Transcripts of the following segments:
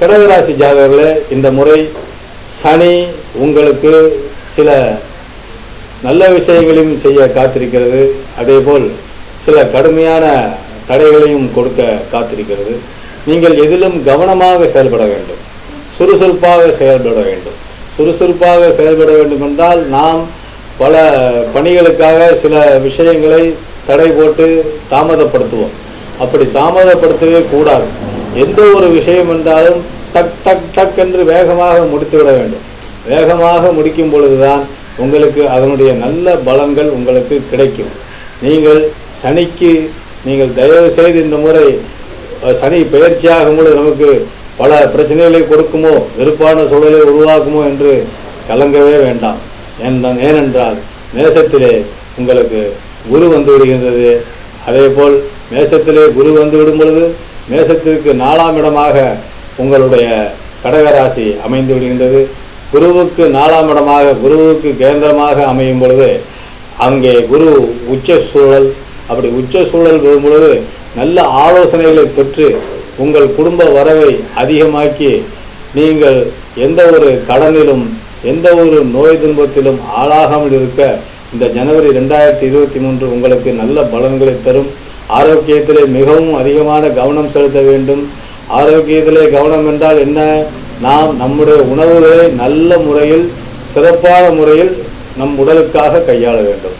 கடகராசி ஜாதகர்களே இந்த முறை சனி உங்களுக்கு சில நல்ல விஷயங்களையும் செய்ய காத்திருக்கிறது. அதேபோல் சில கடுமையான தடைகளையும் கொடுக்க காத்திருக்கிறது. நீங்கள் எதிலும் கவனமாக செயல்பட வேண்டும். சுறுசுறுப்பாக செயல்பட வேண்டும். சுறுசுறுப்பாக செயல்பட வேண்டும் என்றால் நாம் பல பணிகளுக்காக சில விஷயங்களை தடை போட்டு தாமதப்படுத்துவோம். அப்படி தாமதப்படுத்தவே கூடாது. எந்த ஒரு விஷயம் என்றாலும் டக் டக் டக் என்று வேகமாக முடித்துவிட வேண்டும். வேகமாக முடிக்கும் பொழுதுதான் உங்களுக்கு அதனுடைய நல்ல பலன்கள் உங்களுக்கு கிடைக்கும். நீங்கள் சனிக்கு நீங்கள் தயவு செய்து இந்த முறை சனி பயிற்சியாகும் பொழுது நமக்கு பல பிரச்சனைகளை கொடுக்குமோ வெறுப்பான சூழலை உருவாக்குமோ என்று கலங்கவே வேண்டாம். ஏனென்றால் ஏனென்றால் மேசத்திலே உங்களுக்கு குரு வந்து விடுகின்றது. அதேபோல் மேசத்திலே குரு வந்து விடும் பொழுது மேசத்திற்கு நாலாம் இடமாக உங்களுடைய கடகராசி அமைந்து விடுகின்றது. குருவுக்கு நாலாம் இடமாக குருவுக்கு கேந்திரமாக அமையும் பொழுது அங்கே குரு உச்ச சூழல். அப்படி உச்ச சூழல் வரும் பொழுது நல்ல ஆலோசனைகளை பெற்று உங்கள் குடும்ப வரவை அதிகமாக்கி நீங்கள் எந்த ஒரு கடனிலும் எந்த ஒரு நோய் துன்பத்திலும் ஆளாகாமல் இருக்க இந்த ஜனவரி ரெண்டாயிரத்தி இருபத்தி மூன்று உங்களுக்கு நல்ல பலன்களை தரும். ஆரோக்கியத்திலே மிகவும் அதிகமான கவனம் செலுத்த வேண்டும். ஆரோக்கியத்திலே கவனம் என்றால் என்ன? நாம் நம்முடைய உணவுகளை நல்ல முறையில் சிறப்பான முறையில் நம் உடலுக்காக கையாள வேண்டும்.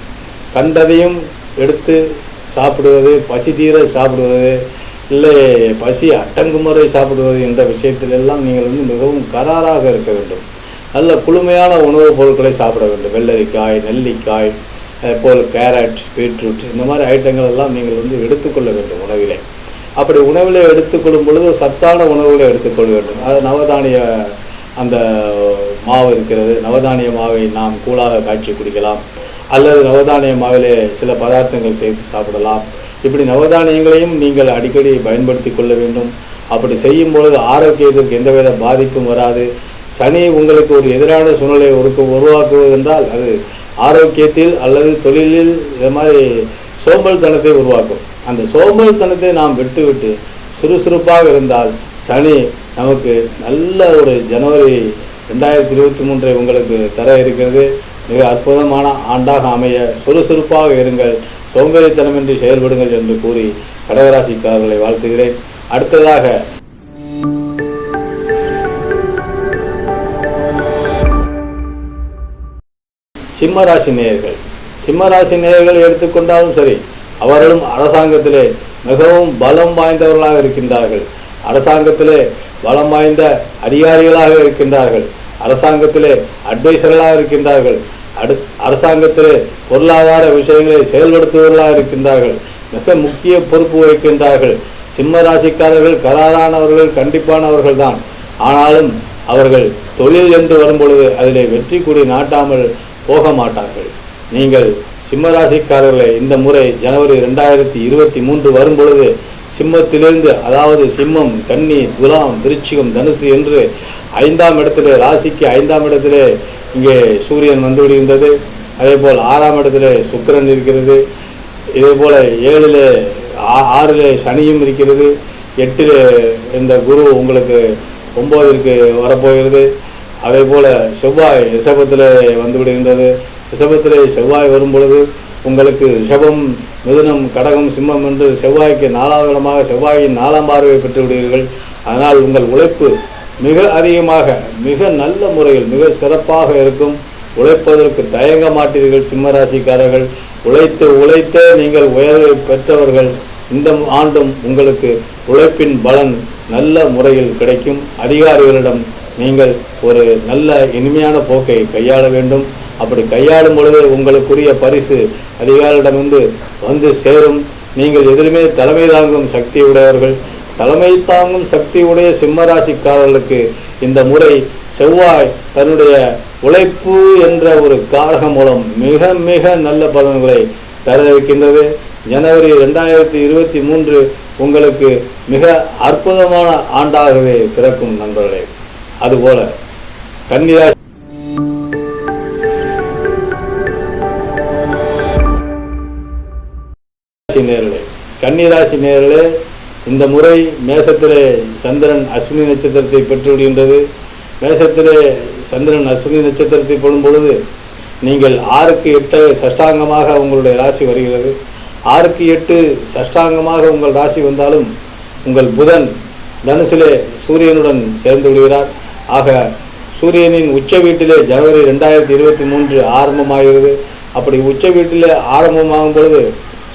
கண்டதையும் எடுத்து சாப்பிடுவது பசி தீர சாப்பிடுவது இல்லை பசி அட்டங்குமுறை சாப்பிடுவது என்ற விஷயத்திலெல்லாம் நீங்கள் வந்து மிகவும் கராராக இருக்க வேண்டும். நல்ல குளுமையான உணவுப் பொருட்களை சாப்பிட வேண்டும். வெள்ளரிக்காய் நெல்லிக்காய் போல் கேரட் பீட்ரூட் இந்த மாதிரி ஐட்டங்கள் எல்லாம் நீங்கள் வந்து எடுத்துக்கொள்ள வேண்டும் உணவிலே. அப்படி உணவில் எடுத்துக்கொள்ளும் பொழுது சத்தான உணவுகளை எடுத்துக்கொள்ள வேண்டும். அது நவதானிய அந்த மாவு இருக்கிறது. நவதானிய மாவை நாம் கூழாக காய்ச்சி குடிக்கலாம். அல்லது நவதானிய மாவிலே சில பதார்த்தங்கள் சேர்த்து சாப்பிடலாம். இப்படி நவதானியங்களையும் நீங்கள் அடிக்கடி பயன்படுத்தி கொள்ள வேண்டும். அப்படி செய்யும் பொழுது ஆரோக்கியத்திற்கு எந்தவித பாதிப்பும் வராது. சனி உங்களுக்கு ஒரு எதிரான சூழ்நிலையை உருக்க உருவாக்குவது என்றால் அது ஆரோக்கியத்தில் அல்லது தொழிலில் இது மாதிரி சோம்பல்தனத்தை உருவாக்கும். அந்த சோம்பல்தனத்தை நாம் விட்டுவிட்டு சுறுசுறுப்பாக இருந்தால் சனி நமக்கு நல்ல ஒரு ஜனவரி ரெண்டாயிரத்தி இருபத்தி மூன்றை உங்களுக்கு தர இருக்கிறது. மிக அற்புதமான ஆண்டாக அமைய சுறுசுறுப்பாக இருங்கள். சோம்பேறித்தனமின்றி செயல்படுங்கள் என்று கூறி கடகராசிக்காரர்களை வாழ்த்துகிறேன். அடுத்ததாக சிம்மராசி நேயர்கள். சிம்மராசி நேயர்கள் எடுத்துக்கொண்டாலும் சரி அவர்களும் அரசாங்கத்திலே மிகவும் பலம் வாய்ந்தவர்களாக இருக்கின்றார்கள். அரசாங்கத்திலே பலம் வாய்ந்த அதிகாரிகளாக இருக்கின்றார்கள். அரசாங்கத்திலே அட்வைசர்களாக இருக்கின்றார்கள். அடு அரசாங்கத்திலே பொருளாதார விஷயங்களை செயல்படுத்துவர்களாக இருக்கின்றார்கள். மிக முக்கிய பொறுப்பு வகிக்கின்றார்கள். சிம்ம ராசிக்காரர்கள் கராரானவர்கள் கண்டிப்பானவர்கள் தான் ஆனாலும் அவர்கள் தொழில் என்று வரும்பொழுது அதிலே வெற்றி கூடி நாட்டாமல் போக மாட்டார்கள் நீங்கள் சிம்மராசிக்காரர்களை இந்த முறை ஜனவரி ரெண்டாயிரத்தி இருபத்தி மூன்று வரும் பொழுது சிம்மத்திலிருந்து அதாவது சிம்மம் கன்னி துலாம் விருச்சிகம் தனுசு என்று ஐந்தாம் இடத்திலே ராசிக்கு ஐந்தாம் இடத்திலே இங்கே சூரியன் வந்து விடுகின்றது. அதேபோல் ஆறாம் இடத்திலே சுக்கரன் இருக்கிறது. இதே போல் ஏழில் ஆறில் சனியும் இருக்கிறது. எட்டில் இந்த குரு உங்களுக்கு ஒம்போதிற்கு வரப்போகிறது. அதே போல் செவ்வாய் ரிஷபத்தில் வந்து விடுகின்றது ரிஷபத்தில் செவ்வாய் வரும் பொழுது உங்களுக்கு ரிஷபம் மிதுனம் கடகம் சிம்மம் என்று செவ்வாய்க்கு நாலாவது இடமாக செவ்வாயின் நாலாம் பார்வை பெற்று விடுவீர்கள். அதனால் உங்கள் உழைப்பு மிக அதிகமாக மிக நல்ல முறையில் மிக சிறப்பாக இருக்கும். உழைப்பதற்கு தயங்க மாட்டீர்கள் சிம்மராசிக்காரர்கள். உழைத்து உழைத்தே நீங்கள் உயர்வை பெற்றவர்கள். இந்த ஆண்டும் உங்களுக்கு உழைப்பின் பலன் நல்ல முறையில் கிடைக்கும். அதிகாரிகளிடம் நீங்கள் ஒரு நல்ல இனிமையான போக்கை கையாள வேண்டும். அப்படி கையாளும் பொழுது உங்களுக்குரிய பரிசு அதிகாரியிடமிருந்து வந்து சேரும். நீங்கள் எதிலுமே தலைமை தாங்கும் சக்தி உடையவர்கள். தலைமை தாங்கும் சக்தி உடைய சிம்மராசிக்காரர்களுக்கு இந்த முறை செவ்வாய் தன்னுடைய உழைப்பு என்ற ஒரு காரகம் மூலம் மிக மிக நல்ல பலன்களை தர இருக்கின்றது ஜனவரி ரெண்டாயிரத்தி இருபத்தி மூன்று உங்களுக்கு மிக அற்புதமான ஆண்டாகவே பிறக்கும் நண்பர்களே. அதுபோல கன்னிராசி ராசி நேர்களே கன்னிராசி நேர்களே இந்த முறை மேசத்திலே சந்திரன் அஸ்வினி நட்சத்திரத்தை பெற்றுவிடுகின்றது. மேசத்திலே சந்திரன் அஸ்வினி நட்சத்திரத்தை பெறும் பொழுது நீங்கள் ஆறுக்கு எட்டு சஷ்டாங்கமாக உங்களுடைய ராசி வருகிறது. ஆறுக்கு எட்டு சஷ்டாங்கமாக உங்கள் ராசி வந்தாலும் உங்கள் புதன் தனுசிலே சூரியனுடன் சேர்ந்து விடுகிறார். ஆக சூரியனின் உச்ச வீட்டிலே ஜனவரி ரெண்டாயிரத்தி இருபத்தி மூன்று ஆரம்பமாகிறது. அப்படி உச்ச வீட்டிலே ஆரம்பமாகும் பொழுது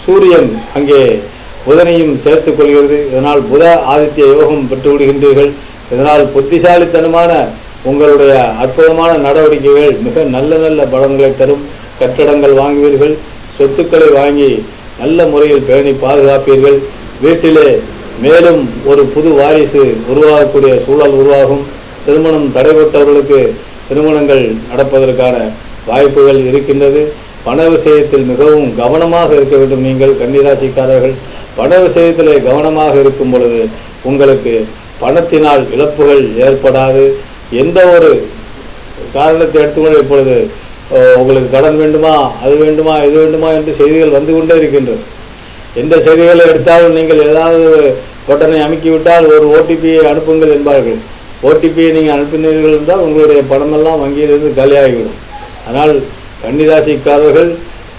சூரியன் அங்கே புதனையும் சேர்த்து கொள்கிறது. இதனால் புத ஆதித்ய யோகம் பெற்று விடுகின்றீர்கள் இதனால் புத்திசாலித்தனமான உங்களுடைய அற்புதமான நடவடிக்கைகள் மிக நல்ல நல்ல பலன்களை தரும். கட்டடங்கள் வாங்குவீர்கள். சொத்துக்களை வாங்கி நல்ல முறையில் பேணி பாதுகாப்பீர்கள். வீட்டிலே மேலும் ஒரு புது வாரிசு உருவாகக்கூடிய சூழல் உருவாகும். திருமணம் தடைபட்டவர்களுக்கு திருமணங்கள் நடப்பதற்கான வாய்ப்புகள் இருக்கின்றது. பண விஷயத்தில் மிகவும் கவனமாக இருக்க வேண்டும் நீங்கள் கன்னிராசிக்காரர்கள். பண விஷயத்தில் கவனமாக இருக்கும் பொழுது உங்களுக்கு பணத்தினால் இழப்புகள் ஏற்படாது. எந்த ஒரு காரணத்தை எடுத்துக்கொண்டு இப்பொழுது உங்களுக்கு கடன் வேண்டுமா அது வேண்டுமா இது வேண்டுமா என்று செய்திகள் வந்து கொண்டே இருக்கின்றது. எந்த செய்திகளை எடுத்தாலும் நீங்கள் ஏதாவது ஒரு பட்டனை அமுக்கிவிட்டால் ஒரு ஓடிபியை அனுப்புங்கள் என்பார்கள். ஓடிபியை நீங்கள் அனுப்பினீர்கள் என்றால் உங்களுடைய பணமெல்லாம் வங்கியிலிருந்து காலியாகிவிடும். ஆனால் கன்னிராசிக்காரர்கள்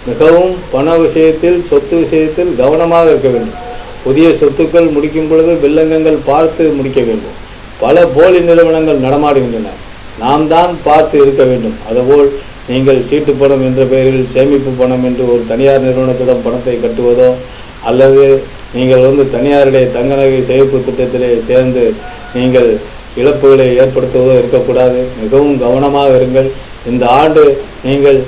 மிகவும் பண விஷயத்தில் சொத்து விஷயத்தில் கவனமாக இருக்க வேண்டும். புதிய சொத்துக்கள் முடிக்கும் பொழுது வில்லங்கங்கள் பார்த்து முடிக்க வேண்டும். பல போலி நிறுவனங்கள் நடமாடுகின்றன. நாம் தான் பார்த்து இருக்க வேண்டும். அதுபோல் நீங்கள் சீட்டு பணம் என்ற பெயரில் சேமிப்பு பணம் என்று ஒரு தனியார் நிறுவனத்திடம் பணத்தை கட்டுவதோ அல்லது நீங்கள் வந்து தனியாருடைய தங்க நகை சேமிப்பு திட்டத்திலே சேர்ந்து நீங்கள் இழப்புகளை ஏற்படுத்துவதோ இருக்கக்கூடாது. மிகவும் கவனமாக இருங்கள். இந்த ஆண்டு நீங்கள்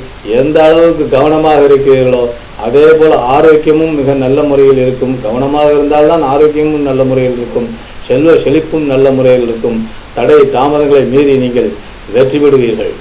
எந்த அளவுக்கு கவனமாக இருக்கிறீர்களோ அதே போல் ஆரோக்கியமும் மிக நல்ல முறையில் இருக்கும். கவனமாக இருந்தால்தான் ஆரோக்கியமும் நல்ல முறையில் இருக்கும். செல்வ செழிப்பும் நல்ல முறையில் இருக்கும். தடை தாமதங்களை மீறி நீங்கள் வெற்றி பெறுவீர்கள்.